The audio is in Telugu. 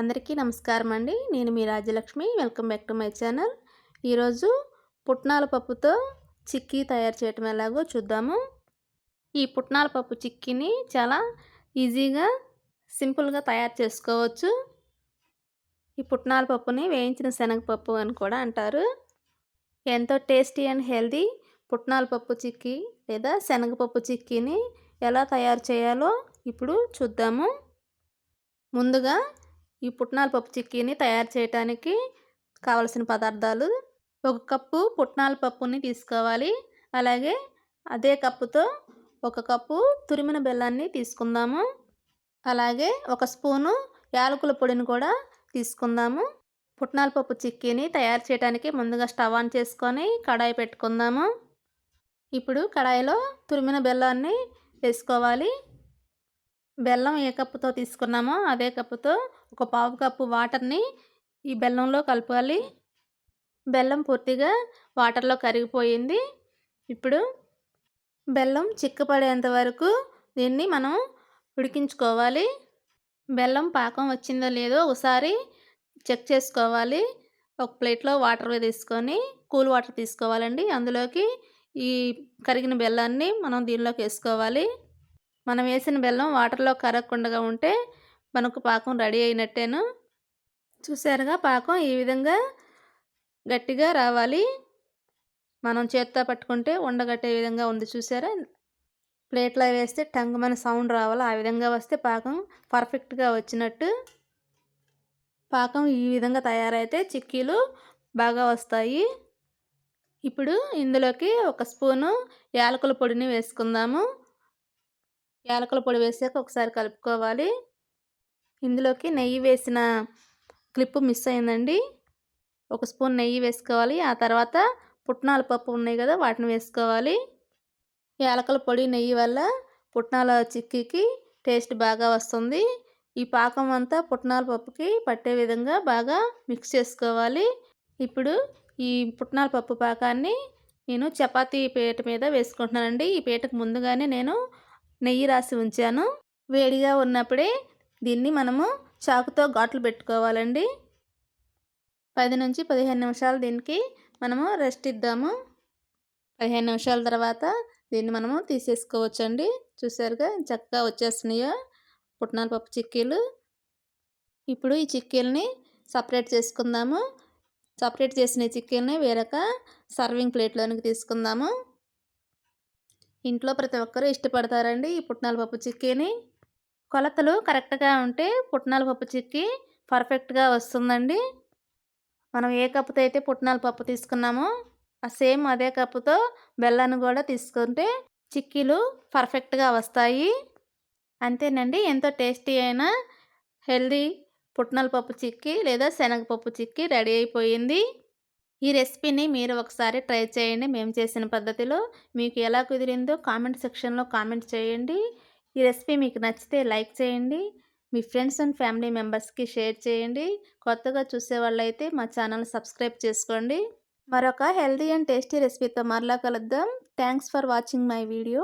అందరికీ నమస్కారం అండి నేను మీ Rajyalakshmi welcome back to my channel. ఈరోజు పుట్నాల పప్పుతో చిక్కీ తయారు చేయటం ఎలాగో చూద్దాము. ఈ పుట్నాల పప్పు చిక్కీని చాలా ఈజీగా సింపుల్గా తయారు చేసుకోవచ్చు. ఈ పుట్నాల పప్పుని వేయించిన శనగపప్పు అని కూడా అంటారు. ఎంతో టేస్టీ అండ్ హెల్దీ పుట్నాల పప్పు చిక్కీ లేదా శనగపప్పు చిక్కీని ఎలా తయారు చేయాలో ఇప్పుడు చూద్దాము. ముందుగా ఈ పుట్నాల పప్పు చిక్కీని తయారు చేయడానికి కావలసిన పదార్థాలు ఒక కప్పు పుట్నాల పప్పుని తీసుకోవాలి. అలాగే అదే కప్పుతో ఒక కప్పు తురిమిన బెల్లాన్ని తీసుకుందాము. అలాగే ఒక స్పూను యాలకుల పొడిని కూడా తీసుకుందాము. పుట్నాల పప్పు చిక్కీని తయారు చేయడానికి ముందుగా స్టవ్ ఆన్ చేసుకొని కడాయి పెట్టుకుందాము. ఇప్పుడు కడాయిలో తురిమిన బెల్లాన్ని వేసుకోవాలి. బెల్లం ఏ కప్పుతో తీసుకున్నామో అదే కప్పుతో ఒక పావు కప్పు వాటర్ని ఈ బెల్లంలో కలపాలి. బెల్లం పూర్తిగా వాటర్లో కరిగిపోయింది. ఇప్పుడు బెల్లం చిక్కపడేంత వరకు దీన్ని మనం ఉడికించుకోవాలి. బెల్లం పాకం వచ్చిందో లేదో ఒకసారి చెక్ చేసుకోవాలి. ఒక ప్లేట్లో వాటర్ తీసుకొని కూల్ వాటర్ తీసుకోవాలండి. అందులోకి ఈ కరిగిన బెల్లాన్ని మనం దీనిలోకి వేసుకోవాలి. మనం వేసిన బెల్లం వాటర్లో కరగకుండా ఉంటే మనకు పాకం రెడీ అయినట్టేను? చూసారుగా పాకం ఈ విధంగా గట్టిగా రావాలి. మనం చేత్తో పట్టుకుంటే ఉండగట్టే విధంగా ఉంది చూసారా? ప్లేట్లో వేస్తే టంగుమని సౌండ్ రావాలి. ఆ విధంగా వస్తే పాకం పర్ఫెక్ట్గా వచ్చినట్టు. పాకం ఈ విధంగా తయారైతే చిక్కీలు బాగా వస్తాయి. ఇప్పుడు ఇందులోకి ఒక స్పూను యాలకుల పొడిని వేసుకుందాము. యాలకుల పొడి వేసాక ఒకసారి కలుపుకోవాలి. ఇందులోకి నెయ్యి వేసిన క్లిప్ మిస్ అయిందండి. ఒక స్పూన్ నెయ్యి వేసుకోవాలి. ఆ తర్వాత పుట్నాల పప్పు ఉన్నాయి కదా వాటిని వేసుకోవాలి. యాలకల పొడి నెయ్యి వల్ల పుట్నాల చిక్కీకి టేస్ట్ బాగా వస్తుంది. ఈ పాకం అంతా పుట్నాల పప్పుకి పట్టే విధంగా బాగా మిక్స్ చేసుకోవాలి. ఇప్పుడు ఈ పుట్నాల పప్పు పాకాన్ని నేను చపాతీ పీట మీద వేసుకుంటున్నానండి. ఈ పీటకు ముందుగానే నేను నెయ్యి రాసి ఉంచాను. వేడిగా ఉన్నప్పుడే దీన్ని మనము చాకుతో ఘాట్లు పెట్టుకోవాలండి. పది నుంచి పదిహేను నిమిషాలు దీనికి మనము రెస్ట్ ఇద్దాము. పదిహేను నిమిషాల తర్వాత దీన్ని మనము తీసేసుకోవచ్చండి. చూసారుగా చక్కగా వచ్చేస్తున్నాయో పుట్నాల పప్పు చిక్కీలు. ఇప్పుడు ఈ చిక్కీలని సపరేట్ చేసుకుందాము. సపరేట్ చేసిన చిక్కీలని వేరొక సర్వింగ్ ప్లేట్లోనికి తీసుకుందాము. ఇంట్లో ప్రతి ఒక్కరూ ఇష్టపడతారండి ఈ పుట్నాల పప్పు చిక్కీని. కొలతలు కరెక్ట్గా ఉంటే పుట్నాల పప్పు చిక్కీ పర్ఫెక్ట్గా వస్తుందండి. మనం ఏ కప్పుతో అయితే పుట్నాల పప్పు తీసుకున్నామో ఆ సేమ్ అదే కప్పుతో బెల్లాన్ని కూడా తీసుకుంటే చిక్కీలు పర్ఫెక్ట్గా వస్తాయి. అంతేనండి. ఎంతో టేస్టీ అయిన హెల్దీ పుట్నాల పప్పు చిక్కీ లేదా శనగపప్పు చిక్కీ రెడీ అయిపోయింది. ఈ రెసిపీని మీరు ఒకసారి ట్రై చేయండి. మేము చేసిన పద్ధతిలో మీకు ఎలా కుదిరిందో కామెంట్ సెక్షన్లో కామెంట్ చేయండి. ఈ రెసిపీ మీకు నచ్చితే లైక్ చేయండి. మీ ఫ్రెండ్స్ అండ్ ఫ్యామిలీ మెంబర్స్కి షేర్ చేయండి. కొత్తగా చూసే వాళ్ళైతే మా ఛానల్ సబ్స్క్రైబ్ చేసుకోండి. మరొక హెల్దీ అండ్ టేస్టీ రెసిపీతో మరలా కలుద్దాం. Thanks for watching my video.